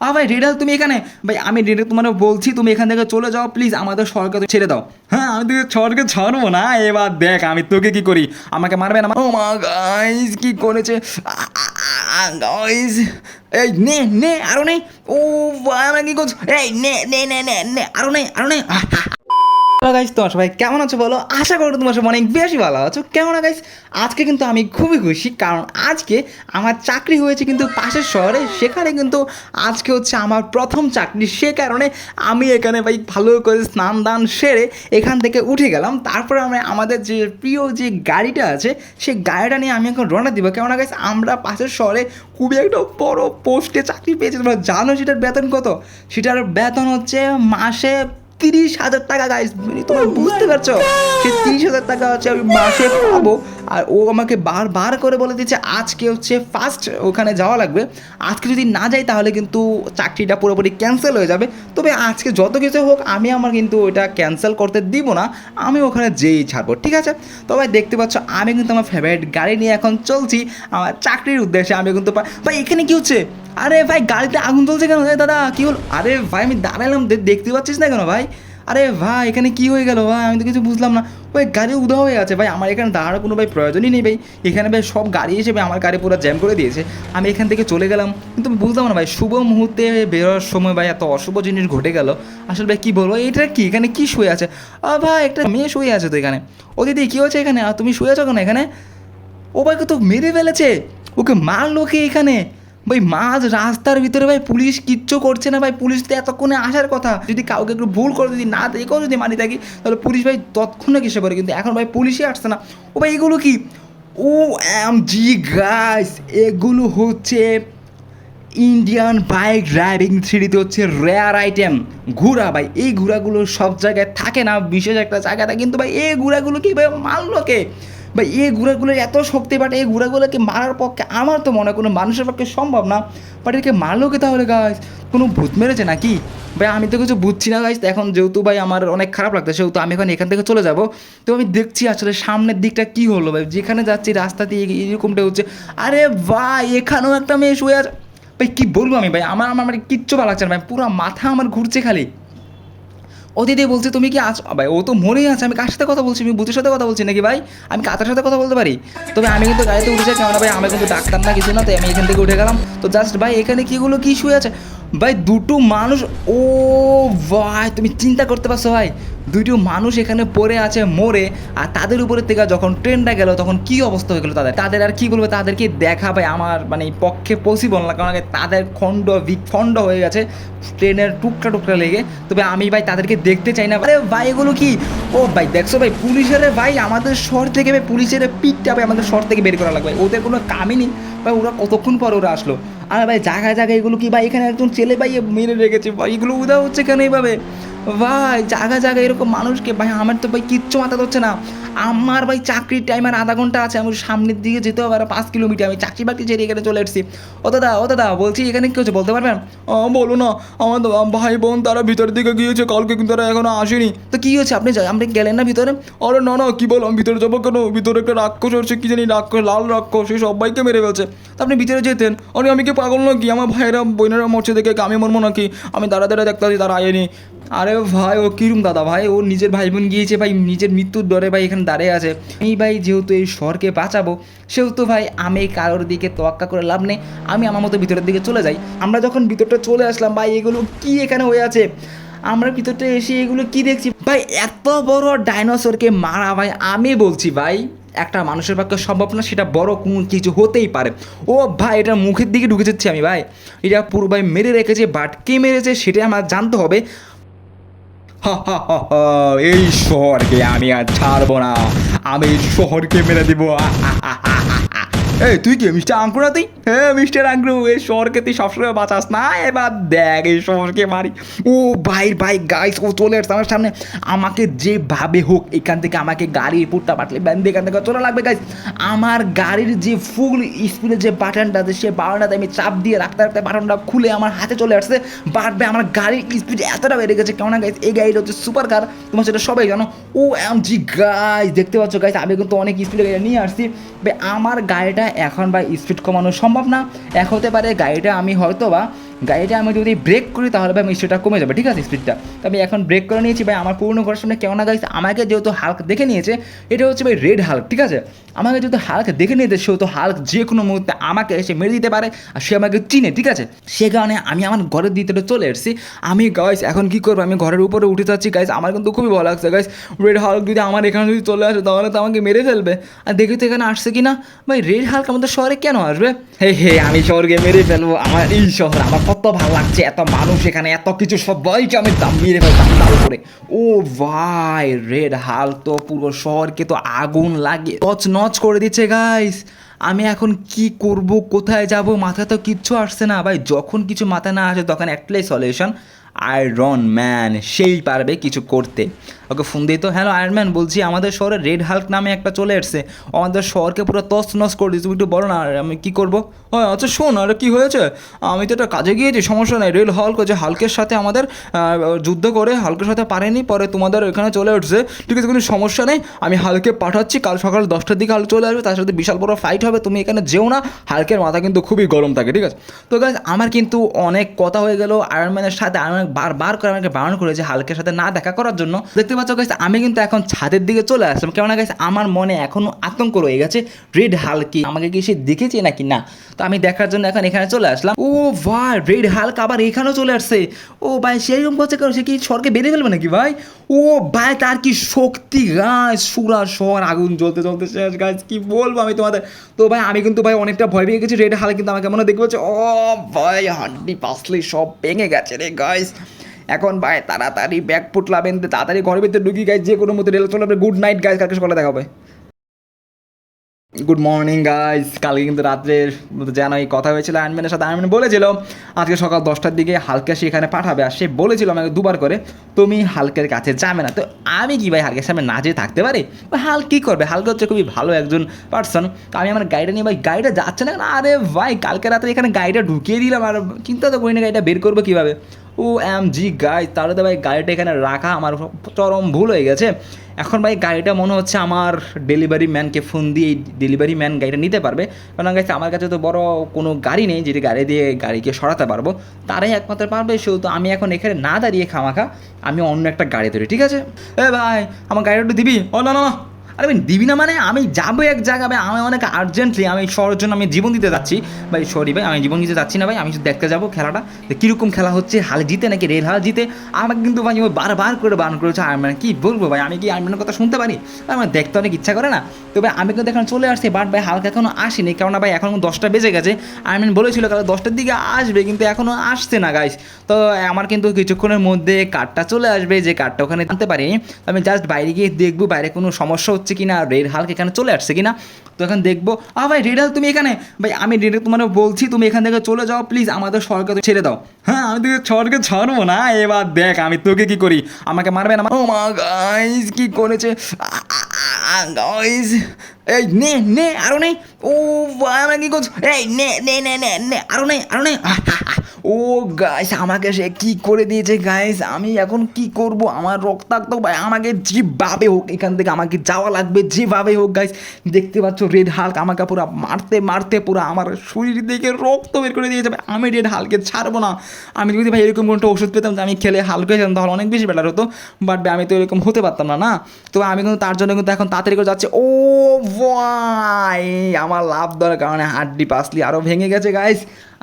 আ ভাই, রেডাল, তুমি এখানে? ভাই, আমি রেডে তোমার বলছি, তুমি এখান থেকে চলে যাও প্লিজ আমাদের সরকার ছেড়ে দাও। হ্যাঁ আমি তোকে সরকে ছাড়বো না, এবার দেখ, আমি তোকে কি করি। আমাকে মারবে না? ও মা গাইস কি করেছে? গাইস এই, নে নে, আরও নেই ও ভাই আমরা কি করছি? এই, নে নে নে নে আরও নেই আরও নেই গাইস তোমার সবাই কেমন আছো বলো? আশা করো তোমার সবাই অনেক বেশি ভালো আছো। কেমন গাইস আজকে কিন্তু আমি খুবই খুশি, কারণ আজকে আমার চাকরি হয়েছে কিন্তু পাশের শহরে। সেখানে কিন্তু আজকে হচ্ছে আমার প্রথম চাকরি। সে কারণে আমি এখানে ভাই ভালো করে স্নান দান সেরে এখান থেকে উঠে গেলাম। তারপরে আমরা আমাদের যে প্রিয় যে গাড়িটা আছে সেই গাড়িটা নিয়ে আমি এখন রওনা দিব। কেমন গাইস আমরা পাশের শহরে খুবই একটা বড় পোস্টে চাকরি পেয়েছি। তোমরা জানো সেটার বেতন কত? সেটার বেতন হচ্ছে মাসে তিরিশ হাজার টাকা গাইস তোমরা বুঝতে পারছ? সেই তিরিশ হাজার টাকা হচ্ছে আমি মাসে পাবো আর ও আমাকে বারবার করে বলে দিচ্ছে আজকে হচ্ছে ফার্স্ট ওখানে যাওয়া লাগবে। আজকে যদি না যাই তাহলে কিন্তু চাকরিটা পুরোপুরি ক্যান্সেল হয়ে যাবে। তবে আজকে যত কিছু হোক, আমি আমার কিন্তু ওইটা ক্যান্সেল করতে দিব না, আমি ওখানে যেই ছাড়বো, ঠিক আছে? তবে দেখতে পাচ্ছ, আমি কিন্তু আমার ফেভারিট গাড়ি নিয়ে এখন চলছি। আমার চাকরির উদ্দেশ্যে আমি কিন্তু ভাই, এখানে কি হচ্ছে? আরে ভাই, গাড়িতে আগুন জ্বলছে কেন? দাদা, কি হল? আরে ভাই, আমি দাঁড়ালাম দেখতে পাচ্ছিস না কেন ভাই? আরে ভাই, এখানে কি হয়ে গেল ভাই? আমি তো কিছু বুঝলাম না। ওই গাড়ি উদা হয়ে আছে ভাই, আমার এখানে দাঁড়ানোর কোনো ভাই প্রয়োজনই নেই ভাই। এখানে ভাই সব গাড়ি এসে ভাই আমার গাড়ি পুরো জ্যাম করে দিয়েছে। আমি এখান থেকে চলে গেলাম। কিন্তু বুঝলাম না ভাই, শুভ মুহূর্তে বেরোর সময় ভাই এত অশুভ জিনিস ঘটে গেল। আসলে ভাই কী বলব? এটা কি? এখানে কি শুয়ে আছে? আ ভাই, একটা মেয়ে শুয়ে আছে তো এখানে। ও দিদি, কী হয়েছে এখানে? আর তুমি শুয়ে আছো কেন এখানে? ও ভাইকে তো মেরে ফেলেছে। ওকে মারলো কে এখানে? ভাই, মাঝ রাস্তার ভিতরে ভাই পুলিশ কিচ্ছু করছে না ভাই, পুলিশ তো এতক্ষণে আসার কথা। যদি কাউকে একটু ভুল করে যদি না দেখেও যদি মারি থাকি, তাহলে পুলিশ ভাই তৎক্ষণে কিসে করে কিন্তু এখন ভাই পুলিশই আসছে না। ও ভাই, এগুলো কি? ও এম জি গাইস, এগুলো হচ্ছে ইন্ডিয়ান বাইক ড্রাইভিং থ্রিডিতে হচ্ছে রেয়ার আইটেম ঘোড়া ভাই, এই ঘোড়াগুলো সব জায়গায় থাকে না, বিশেষ একটা জায়গাতে। কিন্তু ভাই, এই ঘোড়াগুলো কি ভাই মারলো কে ভাই এই ঘোড়াগুলোর এত শক্তি বাট এই ঘোড়াগুলোকে মারার পক্ষে আমার তো মনে কোনো মানুষের পক্ষে সম্ভব না। বাট একে মারলো কি তাহলে গাছ কোনো ভূত মেরেছে নাকি? ভাই, আমি তো কিছু বুঝছি না গাইস এখন যেহেতু ভাই আমার অনেক খারাপ লাগছে, সেহেতু আমি এখন এখান থেকে চলে যাব। তো আমি দেখছি আসলে সামনের দিকটা কি হলো, ভাই? যেখানে যাচ্ছি, রাস্তা দিয়ে এরকমটা হচ্ছে। আরে ভাই, এখানেও একটা মেয়ে শুয়ে আছে। ভাই, কী বলব আমি, ভাই? আমার আমার কিচ্ছু ভালো লাগছে না, ভাই। পুরো মাথা আমার ঘুরছে খালি। দিদি বলছে, তুমি কি আছো? ভাই, ও তো মনেই আছে, আমি কার সাথে কথা বলছি? আমি বুথের সাথে কথা বলছি নাকি ভাই? আমি কাতার সাথে কথা বলতে পারি? তবে আমি কিন্তু গাড়িতে উঠেছি কেন ভাই আমি কিন্তু ডাক্তার না, কিছু না, তাই আমি এখান থেকে উঠে গেলাম। তো জাস্ট ভাই, এখানে কীগুলো কী শুয়ে আছে? ভাই, দুটো মানুষ, ও ভাই, তুমি চিন্তা করতে পারছ ভাই, দুটো মানুষ এখানে পড়ে আছে, মরে, আর তাদের উপরে থেকে যখন ট্রেনটা গেল, তখন কি অবস্থা হয়ে গেলো তাদের? তাদের আর কি বলব? তাদেরকে দেখা ভাই, আমার মানে পক্ষে পসিবল না, কারণ তাদের খণ্ড বিখণ্ড হয়ে গেছে, ট্রেনের টুকরা টুকরা লেগে। তবে আমি ভাই, তাদেরকে দেখতে চাই না। আরে ভাই, এগুলো কি? ও ভাই, দেখছ ভাই, পুলিশের ভাই, আমাদের শহর থেকে ভাই, পুলিশের পিঠটা ভাই, আমাদের শহর থেকে বের করা লাগবে। ওদের কোনো কামই নেই। ভাই, ওরা কতক্ষণ পর ওরা আসলো? আর ভাই জায়গায় জায়গায় এগুলো কি ভাই? এখানে একজন ছেলে ভাই মেরে রেখেছে ভাই। এগুলো উদা হচ্ছে কেন এইভাবে? ভাই জায়গা জায়গায় এরকম মানুষকে, ভাই, আমার তো ভাই কিচ্ছু মাথা ধরছে না। আমার ভাই চাকরির টাইম আর আধা ঘণ্টা আছে, আমি সামনের দিকে যেতে হবে, আর পাঁচ কিলোমিটার, আমি চাকরি বাকরি ছেড়ে এখানে চলে এসেছি। ও দাদা ও দাদা, বলছি এখানে কি হচ্ছে বলতে পারবেন? বলো না, আমার ভাই বোন তারা ভিতরের দিকে গিয়েছে, কালকে কিন্তু তারা এখনও আসেনি। তো কি হচ্ছে আপনি আপনি গেলেন না ভিতরে? আরে না না, কি বলো ভিতরে যাব কেন? ভিতরে একটা রাক্ষস হচ্ছে কি জানি রাক্ষস, লাল রাক্ষস, সে সবাইকে মেরে ফেলছে। তো আপনি ভিতরে যেতেন। আরে আমি কি পাগল নাকি? আমার ভাইয়েরা, বোনেরা মরছে দেখে, আমি মরবো নাকি? আমি দাঁড়া দাঁড়া দেখতে পাচ্ছি তারা আয়েনি। আরে ভাই, ও কিরম দাদা ভাই? ও নিজের ভাই বোন গিয়েছে ভাই, নিজের মৃত্যুর ডরে ভাই এখানে দাঁড়িয়ে আছে। এই ভাই যেহেতু এই শহরকে বাঁচাবো, সেহেতু ভাই আমি কারোর দিকে তোয়াক্কা করে লাভ নেই। আমি আমার মতো ভিতরের দিকে চলে যাই। আমরা যখন ভিতরটা চলে আসলাম, ভাই, এগুলো কি এখানে হয়ে আছে? আমরা ভিতরটা এসে এগুলো কি দেখছি? ভাই, এত বড় ডাইনোসরকে মারা ভাই, আমি বলছি ভাই, একটা মানুষের পক্ষে সম্ভব না, সেটা বড় কোন কিছু হতেই পারে। ও ভাই, এটা মুখের দিকে ঢুকে যাচ্ছি আমি ভাই। এটা পুরো ভাই মেরে রেখেছে বাট কে মেরেছে সেটা আমার জানতে হবে। এই শহরকে আমি আর ছাড়বো না আমি শহরকে মেরে দিব। এই, তুই কি মিস্টার আঙ্কুর তুই? হ্যাঁ মিস্টার আঙ্কুর এই শহরকে তুই সবসময় বাঁচাস না। এবার দেখ, এই শহরকে মারি। ও ভাই ভাই গাইস ও চলে আসছে আমার সামনে। আমাকে যেভাবে হোক, এখান থেকে আমাকে গাড়ি পুটটা পাঠলে। ব্যান্ড এখান থেকে চলে লাগবে গাইস আমার গাড়ির যে ফুল স্পিডের যে বাটনটা আছে, সে বাটনটাতে আমি চাপ দিয়ে রাখতে রাখতে বাটনটা খুলে আমার হাতে চলে আসছে। বাড়বে আমার গাড়ির স্পিড এতটা বেড়ে গেছে। কেমন গাইস এই গাড়িটা হচ্ছে সুপার কার তোমার সেটা সবাই জানো। ও এম জি গাইস দেখতে পাচ্ছ গাইস আমি কিন্তু অনেক স্পিডে নিয়ে আসছি। আমার গাড়িটা এখন বা স্পিড কমানো সম্ভব না। এক হতে পারে গাড়িটা আমি হয়তো বা গাড়িটা আমি যদি ব্রেক করি তাহলে ভাই স্পিডটা কমে যাবে, ঠিক আছে স্পিডটা তো আমি এখন ব্রেক করে নিয়েছি ভাই, আমার পুরনো ঘরের সামনে কেমন গাইস আমাকে যেহেতু হাল্ক দেখে নিয়েছে, এটা হচ্ছে ভাই রেড হাল্ক ঠিক আছে? আমাকে যেহেতু হাল্ক দেখে নিয়েছে, সেহেতু হাল্ক যে কোনো মুহূর্তে আমাকে এসে মেরে দিতে পারে আর সে আমাকে চিনে, ঠিক আছে? সে কারণে আমি আমার ঘরের ভিতরে চলে এসেছি। আমি গাইস এখন কি করব? আমি ঘরের উপরে উঠে যাচ্ছি গাইস আমার কিন্তু খুবই ভালো লাগছে গাইস রেড হাল্ক যদি আমার এখানে যদি চলে আসে, তাহলে তো আমাকে মেরে ফেলবে। আর দেখি তো এখানে আসছে কি না ভাই রেড হাল্ক আমাদের শহরে কেন আসবে? হে হে, আমি শহরকে মেরে ফেলব, আমার এই শহর, আমার কত ভালো লাগছে, এত মানুষ এখানে, এত কিছু সবাইকে আমি দাম মেরে ফেলতাম দাম করে ও ভাই, রেড হাল তো পুরো শহরকে তো আগুন লাগে। নচ নচ করে দিচ্ছে গাইস আমি এখন কি করব, কোথায় যাব, মাথা তো কিচ্ছু আসছে না। ভাই, যখন কিছু মাথা না আসে, তখন একটাই সলিউশন আয়রন ম্যান সেই পারবে কিছু করতে। ওকে ফোন দিই তো, হ্যালো আয়রন ম্যান বলছি আমাদের শহরে রেড হাল্ক নামে একটা চলে এসছে। আমাদের শহরকে পুরো তস নস করে তুমি একটু বলো না আমি কী করব? ও আচ্ছা শোন, আরে কী হয়েছে? আমি তো একটা কাজে গিয়েছি, সমস্যা নেই। রেল হাল্ক যে হালকের সাথে আমাদের যুদ্ধ করে হালকের সাথে পারেনি, পরে তোমাদের এখানে চলে উঠছে। ঠিক আছে, কোনো সমস্যা নেই। আমি হালকে পাঠাচ্ছি, কাল সকাল দশটার দিকে হালক চলে আসবে। তার সাথে বিশাল বড় ফাইট হবে। তুমি এখানে যেও না। হালকের মাথা কিন্তু খুবই গরম থাকে, ঠিক আছে? তো গাছ আমার কিন্তু অনেক কথা হয়ে গেল। আয়রনম্যানের সাথে আয়রন বারবার করে আমাকে বারণ করেছে হালকের সাথে না দেখা করার জন্য। দেখতে পাচ্ছ গাছ আমি কিন্তু এখন ছাদের দিকে চলে আসলাম। কেননা গাছ আমার মনে এখনও আতঙ্ক রয়ে গেছে। রেড হালকি, আমাকে কি সে দেখেছে নাকি না? তো আমি দেখার জন্য এখন এখানে চলে আসলাম। ও ভাই, রেড হালক আবার এখানেও চলে আসছে। ও ভাই সেইরকম করছে কারণ সে কি স্বর্গে বেরিয়ে ফেলবে নাকি ভাই? ও ভাই, তার কি শক্তি? গাছ সুরা, শহর, আগুন জ্বলতে জ্বলতে শেষ। গাছ কি বলব আমি তোমাদের? তো ভাই, আমি কিন্তু ভাই অনেকটা ভয় পেয়ে গেছি। রেড হাল কিন্তু আমাকে মনে পাচ্ছি। ও ভাই, হাড্ডি, পাসলি সব ভেঙে গেছে রে গাইস এখন ভাই, তাড়াতাড়ি ব্যাগ ফুটলাবেন তাড়াতাড়ি ঘরের ভিতরে ঢুকি গাইজ যে কোনো মতো রেল চলে গুড নাইট গাইজ কালকে সকালে দেখা হবে। গুড মর্নিং গাইজ কালকে কিন্তু রাত্রের যেন এই কথা হয়েছিল আয়নম্যানের সাথে আয়নম্যান বলেছিল, আজকে সকাল দশটার দিকে হালকা সে এখানে পাঠাবে, আর সে বলেছিল আমাকে দুবার করে, তুমি হালকের কাছে যাবে না। তো আমি কি ভাই, হালকের সামনে না যেয়ে থাকতে পারি? বা হাল কী করবে? হালকা হচ্ছে খুবই ভালো একজন পার্সন আমি আমার গাড়িটা নিয়ে, ভাই গাড়িটা যাচ্ছে না আরে ভাই, কালকে রাত্রে এখানে গাড়িটা ঢুকিয়ে দিলাম, আর চিন্তা তো করি না গাড়িটা বের করব কীভাবে? ও এম জি গাই তাহলে তো ভাই গাড়িটা এখানে রাখা আমার চরম ভুল হয়ে গেছে। এখন ভাই গাড়িটা মনে হচ্ছে আমার ডেলিভারি ম্যানকে ফোন দিয়ে ডেলিভারি ম্যান গাড়িটা নিতে পারবে। কারণ গাইছে আমার কাছে তো বড় কোনো গাড়ি নেই যেটি গাড়ি দিয়ে গাড়িকে সরাতে পারব। তারাই একমাত্র পারবে, সেহেতু আমি এখন এখানে না দাঁড়িয়ে খামাখা, আমি অন্য একটা গাড়ি ধরি ঠিক আছে? এ ভাই, আমার গাড়িটা একটু দিবি? ও না না। আরে ভাই দিবি না মানে আমি যাব এক জায়গা ভাই, আমি অনেক আর্জেন্টলি আমি শহরের জন্য আমি জীবন দিতে যাচ্ছি। ভাই সরি ভাই, আমি জীবন দিতে যাচ্ছি না ভাই, আমি দেখতে যাব খেলাটা। কীরকম খেলা হচ্ছে, হাল জিতে নাকি রেল হাল জিতে, আমাকে কিন্তু ভাই ও বারবার করে বারণ করেছে আর মানে কী বলব ভাই, আমি কি আর্মিনের কথা শুনতে পারি? আমার দেখতে অনেক ইচ্ছা করে না। তো ভাই, আমি কিন্তু এখন চলে আসছি বাট ভাই, হালকা এখনও আসেনি, কেননা ভাই, এখন দশটা বেজে গেছে। আর্মিন বলেছিল কাল দশটার দিকে আসবে, কিন্তু এখনও আসছে না গাইস তো আমার কিন্তু কিছুক্ষণের মধ্যে কার্ডটা চলে আসবে, যে কার্ডটা ওখানে জানতে পারিনি তো আমি জাস্ট বাইরে গিয়ে দেখব, বাইরে কোনো সমস্যা হচ্ছে কি না রেড হাল্ক এখানে চলে আসছে কি না তো এখন দেখব আ ভাই, রেড হাল্ক তুমি এখানে? ভাই, আমি রেড তোমার বলছি, তুমি এখান থেকে চলে যাও, প্লিজ আমাদের সরকার ছেড়ে দাও। হ্যাঁ আমি তোকে সরকার ছাড়বো না, এবার দেখ আমি তোকে কি করি, আমাকে মারবে না ও মা গাইস কি করেছে? গাইস এই নে নে, আরও নেই ও আমরা কি করছি? এই নে নে নে নে নে, আরও নেই আরও নেই ও গাইস আমাকে সে কি করে দিয়েছে গাইস আমি এখন কি করব? আমার রক্তাক্ত ভাই, আমাকে যেভাবে হোক, এখান থেকে আমাকে যাওয়া লাগবে, যেভাবে হোক গাইস দেখতে পাচ্ছ রেড হাল্ক আমাকে পুরো মারতে মারতে, পুরো আমার শরীর থেকে রক্ত বের করে দিয়েছে, ভাই। আমি রেড হালকে ছাড়বো না। আমি যদি, ভাই, এরকম কোনো ওষুধ পেতাম, যে আমি খেলে হালকা হয়ে যেতাম, তাহলে অনেক বেশি বেটার হতো। বাট আমি তো এরকম হতে পারতাম না না? তো আমি কিন্তু তার জন্য কিন্তু এখন তাড়াতাড়ি করে যাচ্ছে। ও ভাই আমার লাভ দেওয়ার কারণে হাড্ডি পাসলি আরও ভেঙে গেছে গাইস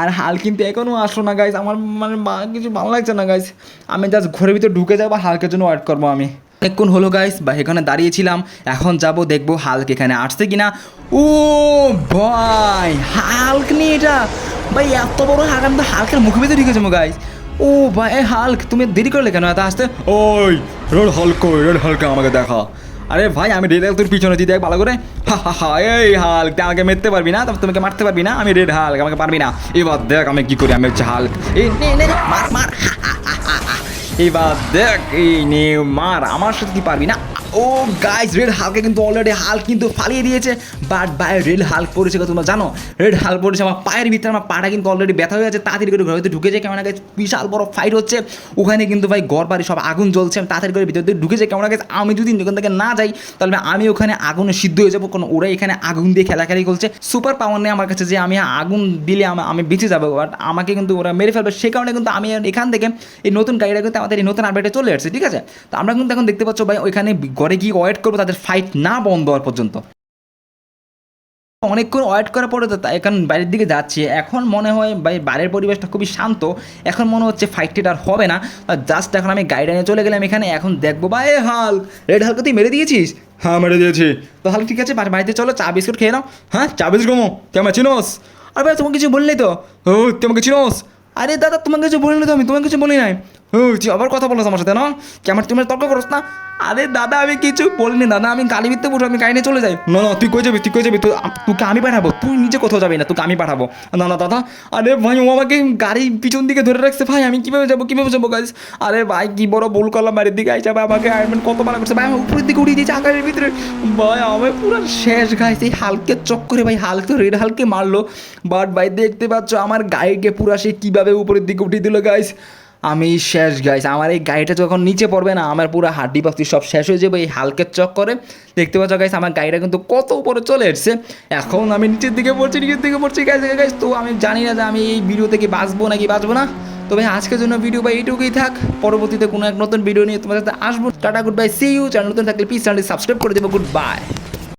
আর হাল কিন্তু এখনও আসলো না গাইস আমার মানে কিছু ভালো লাগছে না গাইস আমি জাস্ট ঘরের ভিতরে ঢুকে যাব, হালকের জন্য ওয়েট করব আমি। অনেকক্ষণ হলো গাইস বা এখানে দাঁড়িয়েছিলাম। এখন যাব, দেখব হালক এখানে আসছে কিনা। ও ভাই হালক নিয়ে এটা। ভাই, এত বড় হালক আমি তো হালকের মুখে ভিতরে ঢুকে যাব গাইস ও ভাই হাল্ক, তুমি দেরি করলে কেন? এত আসতে ওই, রেড হাল্ক রেড হালকে আমাকে দেখা। আরে ভাই, আমি রেড হাল্ক তোর পিছনে তুই দেখ ভালো করে, হা হা এই তুই আমাকে মেরতে পারবি না, তবে তোমাকে মারতে পারবি না, আমি রেড হাল্ক, আমাকে পারবি না। এবার দেখ আমি কি করি, আমি হচ্ছে হাল্ক। এই। এবার দেখ, এই নে, মার, আমার সাথে কি পারবি না। ও গাইস রেড হালকে কিন্তু অলরেডি হাল কিন্তু ফালিয়ে দিয়েছে বাট বাই রেড হাল পড়েছে তোমরা জানো? রেড হাল পড়েছে, আমার পায়ের ভিতরে, আমার পাটা কিন্তু অলরেডি ব্যথা হয়ে আছে তাড়াতাড়ি করে ঘরের ভিতরে ঢুকে যায় কেমন আগে বিশাল বড় ফাইট হচ্ছে। ওখানে কিন্তু ভাই ঘর বাড়ি সব আগুন জ্বলছে, আমি তাড়াতাড়ি করে ভিতরে দিয়ে ঢুকে যাই কেমন আগে আমি যদি ওখান থেকে না যাই, তাহলে আমি ওখানে আগুনে সিদ্ধ হয়ে যাব, কারণ ওরা এখানে আগুন দিয়ে খেলাখেলি করছে। সুপার পাওয়ার নেই আমার কাছে যে আমি আগুন দিলে আমি বেঁচে যাব বাট আমাকে কিন্তু ওরা মেরে ফেলবে, সে কারণে কিন্তু আমি এখান থেকে এই নতুন গাড়িটা কিন্তু আমাদের এই নতুন আপডেটে চলে আসছে, ঠিক আছে? তো আমরা কিন্তু এখন দেখতে পাচ্ছ ভাই, ওইখানে ঘরে গিয়ে ওয়েট করব তাদের ফাইট না বন্ধ হওয়ার পর্যন্ত। অনেকক্ষণ ওয়েট করার পরে তো এখন বাইরের দিকে যাচ্ছি। এখন মনে হয় ভাই বাইরের পরিবেশটা খুবই শান্ত। এখন মনে হচ্ছে ফাইটটা আর হবে না। জাস্ট এখন আমি নিয়ে চলে গেলাম এখানে। এখন দেখব ভাই হাল। রেড হালকে তুই মেরে দিয়েছিস? হ্যাঁ মেরে দিয়েছি। তো হাল ঠিক আছে বাড়িতে চলো চা বিস্কুট খেয়ে নাও। হ্যাঁ চা বিস্কুট কমো কেমন চিনোস? আর ভাই তোমাকে কিছু বললি তো? ও তোমাকে চিনোস? আরে দাদা তোমাকে কিছু বলিনি তো আমি। তোমাকে কিছু বলি নাই। তুই আবার কথা বলো আমার সাথে, না? কেমন তুমি তর্ক করস না? আরে দাদা, আমি কিছু বলিনি, দাদা, আমি গালি ভিত্তে বসে আমি গাড়ি চলে যাই। না না, তুই কই যাবি, তুই কই যাবি? তুই আম- তোকে আমি পাঠাবো, তুই নিজে কোথাও যাবি না, তোকে আমি পাঠাবো। না না, দাদা, আরে ভাই, ও আমাকে গাড়ি পিছন দিকে ধরে রাখছে, ভাই, আমি কীভাবে যাব কীভাবে যাব গাছ আরে ভাই, কি বড় ভুল করলাম, বাড়ির দিকে আইসা ভাই, আমাকে আয়রন কত মানা করছে, ভাই, আমার উপরের দিকে উড়িয়ে দিয়েছে আকাশের ভিতরে। ভাই, আমার পুরো শেষ গাইছে এই হালকে চক্করে ভাই, হালকে রেড হালকে মারলো। বাট ভাই, দেখতে পাচ্ছ, আমার গাড়িকে পুরা সে কীভাবে উপরের দিকে উঠিয়ে দিল গাইস আমি শেষ গাইস আমার এই গাড়িটা যখন নিচে পড়বে না, আমার পুরো হাড্ডি পাস্তি সব শেষ হয়ে যাবে, এই হালকের চক্করে। দেখতে পাচ্ছ গাইস আমার গাড়িটা কিন্তু কত উপরে চলে এসছে। এখন আমি নিচের দিকে পড়ছি, নিচের দিকে পড়ছি গাইস গাইস তো আমি জানি না যে আমি এই ভিডিও থেকে বাঁচবো নাকি বাঁচবো না। তবে আজকের জন্য ভিডিও বা এইটুকুই থাক। পরবর্তীতে কোনো এক নতুন ভিডিও নিয়ে তোমার সাথে আসব। Tata good bye see you channel নতুন থাকলে প্লিজ চ্যানেলটি সাবস্ক্রাইব করে দেবো। Good bye